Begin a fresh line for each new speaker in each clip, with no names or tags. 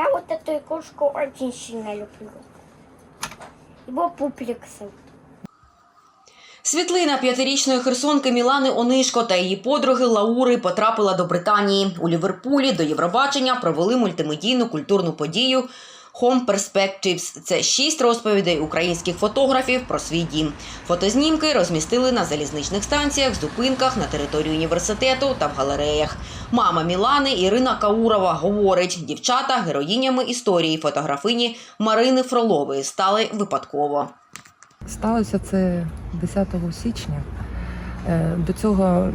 Я вот эту игрушку очень сильно люблю. Его пупликсы.
Світлина п'ятирічної херсонки Мілани Онишко та її подруги Лаури потрапила до Британії. У Ліверпулі до Євробачення провели мультимедійну культурну подію Home Perspectives. Це шість розповідей українських фотографів про свій дім. Фотознімки розмістили на залізничних станціях, зупинках на території університету та в галереях. Мама Мілани Ірина Каурова говорить: дівчата героїнями історії фотографині Марини Фролової стали випадково.
Сталося це 10 січня. Е, До цього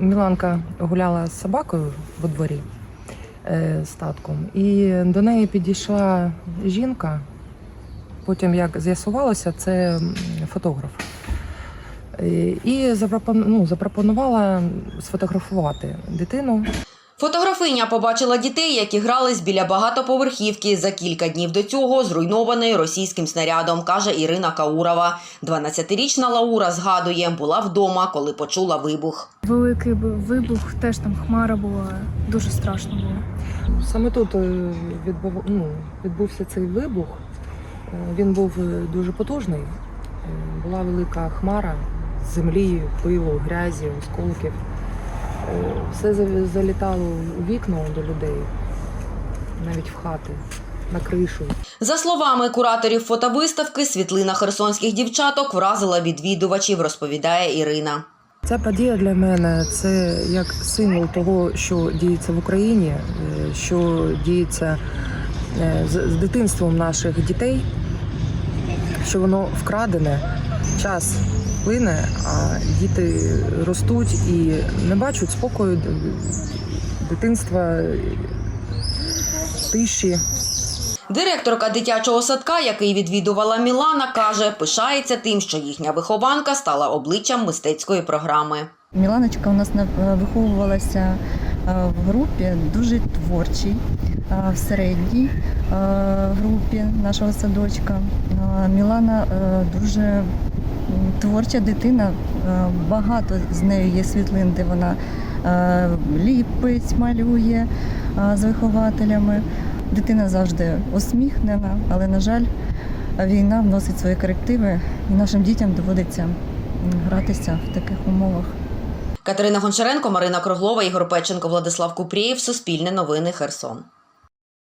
Міланка гуляла з собакою во дворі е, з татком, і до неї підійшла жінка. Потім, як з'ясувалося, це фотограф. Е, І ну, запропонувала сфотографувати дитину.
Фотографиня побачила дітей, які грались біля багатоповерхівки за кілька днів до цього, зруйнованої російським снарядом, каже Ірина Каурова. 12-річна Лаура згадує, була вдома, коли почула вибух.
Великий вибух, теж там хмара була, дуже страшно було.
Саме тут е, відбув, ну, відбувся цей вибух. Е, Він був е, дуже потужний. Була велика хмара з землі, пилу, грязі, осколків. Все залітало у вікна до людей, навіть в хати, на кришу.
За словами кураторів фотовиставки, світлина херсонських дівчаток вразила відвідувачів, розповідає Ірина.
Ця подія для мене це як символ того, що діється в Україні, е, що діється е, з дитинством наших дітей, що воно вкрадене, час плине, а діти ростуть і не бачать спокою дитинства, тиші.
Директорка дитячого садка, який відвідувала Мілана, каже, пишається тим, що їхня вихованка стала обличчям мистецької програми.
Міланочка у нас на- е, виховувалася е, в групі дуже творчій, е, в середній групі нашого садочка. Мілана дуже творча дитина. е, Багато з нею є світлин, де вона е, ліпить, малює е, з вихователями. Дитина завжди усміхнена, але, на жаль, війна вносить свої корективи, і нашим дітям доводиться гратися в таких умовах.
Катерина Гончаренко, Марина Круглова, Ігор Печенко, Владислав Купрієв. Суспільне новини Херсон.